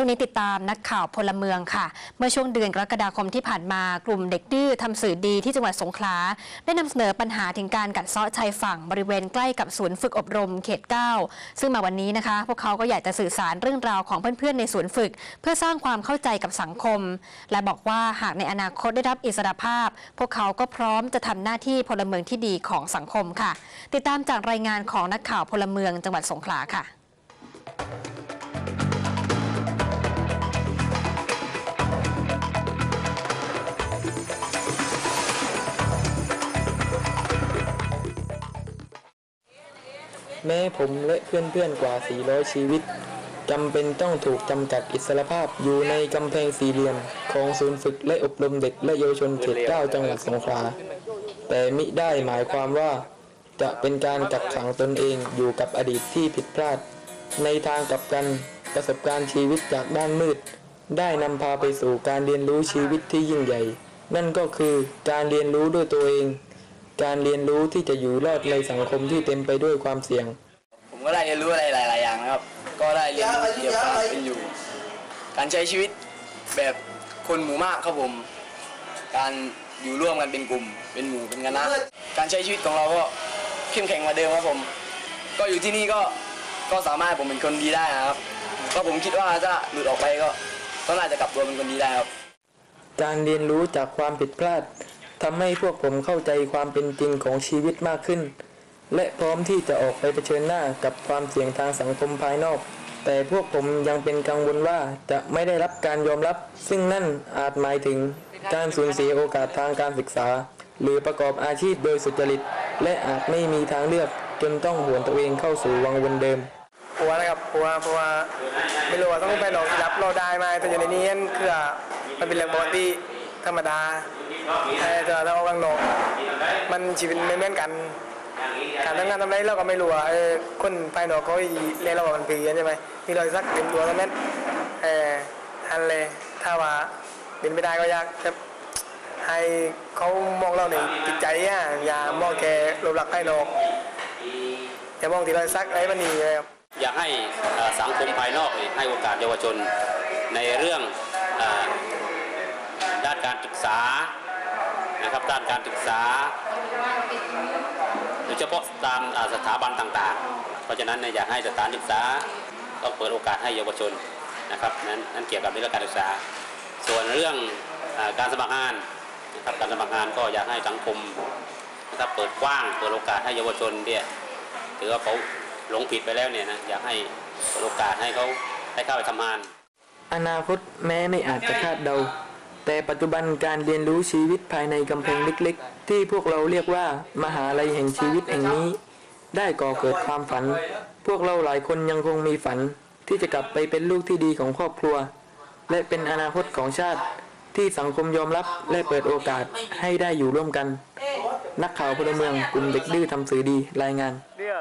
ช่วงนี้ติดตามนักข่าวพลเมืองค่ะ เมื่อช่วงเดือนกรกฎาคมที่ผ่านมากลุ่มเด็กดื้อทำสื่อดีที่จังหวัดสงขลาได้นำเสนอปัญหาถึงการกัดเซาะชายฝั่งบริเวณใกล้กับศูนย์ฝึกอบรมเขต 9 ซึ่งมาวันนี้นะคะ พวกเขาก็อยากจะสื่อสารเรื่องราวของเพื่อนๆในศูนย์ฝึก เพื่อสร้างความเข้าใจกับสังคม และบอกว่าหากในอนาคตได้รับอิสรภาพ พวกเขาก็พร้อมจะทำหน้าที่พลเมืองที่ดีของสังคมค่ะ ติดตามจากรายงานของนักข่าวพลเมืองจังหวัดสงขลาค่ะ แม้ผมและเพื่อนๆกว่า 400 ชีวิตจำเป็นต้องถูกจำกัดอิสรภาพอยู่ในกำแพงสี่เหลี่ยม ของศูนย์ฝึกและอบรมเด็กและเยาวชนเขตเก้าจังหวัดสงขลาแต่มิได้หมายความว่า จะเป็นการกักขังตนเองอยู่กับอดีตที่ผิดพลาด ในทางกลับกันประสบการณ์ชีวิตจากด้านมืด ได้นำพาไปสู่การเรียนรู้ชีวิตที่ยิ่งใหญ่ นั่นก็คือการเรียนรู้ด้วยตัวเอง การเรียนรู้ที่จะอยู่รอดในสังคมที่เต็มไปด้วยความเสี่ยง ผมก็ได้เรียนรู้อะไรหลาย ๆ อย่างนะครับ ก็ได้เรียนรู้เกี่ยวกับการเป็นอยู่ การใช้ชีวิตแบบคนหมู่มากครับผม การอยู่ร่วมกันเป็นกลุ่ม เป็นหมู่เป็นคณะการใช้ชีวิตของเราก็เข้มแข็งกว่าเดิมครับผม ก็อยู่ที่นี่ก็ก็สามารถผมเป็นคนดีได้นะครับ ก็ผมคิดว่าถ้าหลุดออกไปก็ก็น่าจะกลับตัวเป็นคนดีได้ครับ การเรียนรู้จากความผิดพลาด ทำให้พวกผมเข้าใจความเป็นจริงของชีวิตมากขึ้น และพร้อมที่จะออกไปเผชิญหน้ากับความเสี่ยงทางสังคมภายนอก แต่พวกผมยังเป็นกังวลว่าจะไม่ได้รับการยอมรับ ซึ่งนั่นอาจหมายถึงการสูญเสียโอกาสทางการศึกษา หรือประกอบอาชีพโดยสุจริต และอาจไม่มีทางเลือก จนต้องหวนตัวเองเข้าสู่วังวนเดิมกลัวนะครับกลัวเพราะว่าไม่รู้ว่าต้องไปหลอกรับเราได้ไหมแต่อยู่ในนี้นั่นคือมันเป็นเรื่องปกติธรรมดา แต่ถ้าเราวางนอกมันชีวิตไม่เหมือนกันการทำงานทำไรเราก็ไม่รู้ว่าเออคนภายนอกเขาเรียกเราว่ามันผีใช่ไหมมีรอยสักเต็มตัวทั้งนั้นเอออันเลยถ้าว่าเป็นไม่ได้ก็อยากจะให้เขามองเราในจิตใจอะอย่ามองแค่รูปลักษณ์ภายนอกอย่ามองที่รอยสักไอ้มันนี่เลยครับอยากให้เอ่อสังคมภายนอกนี่ให้โอกาสเยาวชนในเรื่องเอ่อด้านการศึกษา นะครับด้านการศึกษาโดยเฉพาะตามสถาบันต่างๆ เพราะฉะนั้นอยากให้สถานศึกษาต้องเปิดโอกาสให้เยาวชนนะครับนั้นนั้นเกี่ยวกับเรื่องการศึกษา ส่วนเรื่องการสมัครงานนะครับการสมัครงานก็อยากให้สังคมนะครับเปิดกว้างเปิดโอกาสให้เยาวชนเนี่ยถือว่าเขาหลงผิดไปแล้วเนี่ยนะอยากให้เปิดโอกาสให้เขาได้เข้าไปทำงาน อนาคตแม้ไม่อาจจะคาดเดา แต่ปัจจุบันการเรียนรู้ชีวิตภายในกำแพงเล็กๆ ที่พวกเราเรียกว่า มหาลัยแห่งชีวิตแห่งนี้ ได้ก่อเกิดความฝัน พวกเราหลายคนยังคงมีฝัน ที่จะกลับไปเป็นลูกที่ดีของครอบครัว และเป็นอนาคตของชาติที่สังคมยอมรับและเปิดโอกาสให้ได้อยู่ร่วมกัน นักข่าวพลเมืองกลุ่มเด็กดื้อทำสื่อดีรายงานเดี๋ย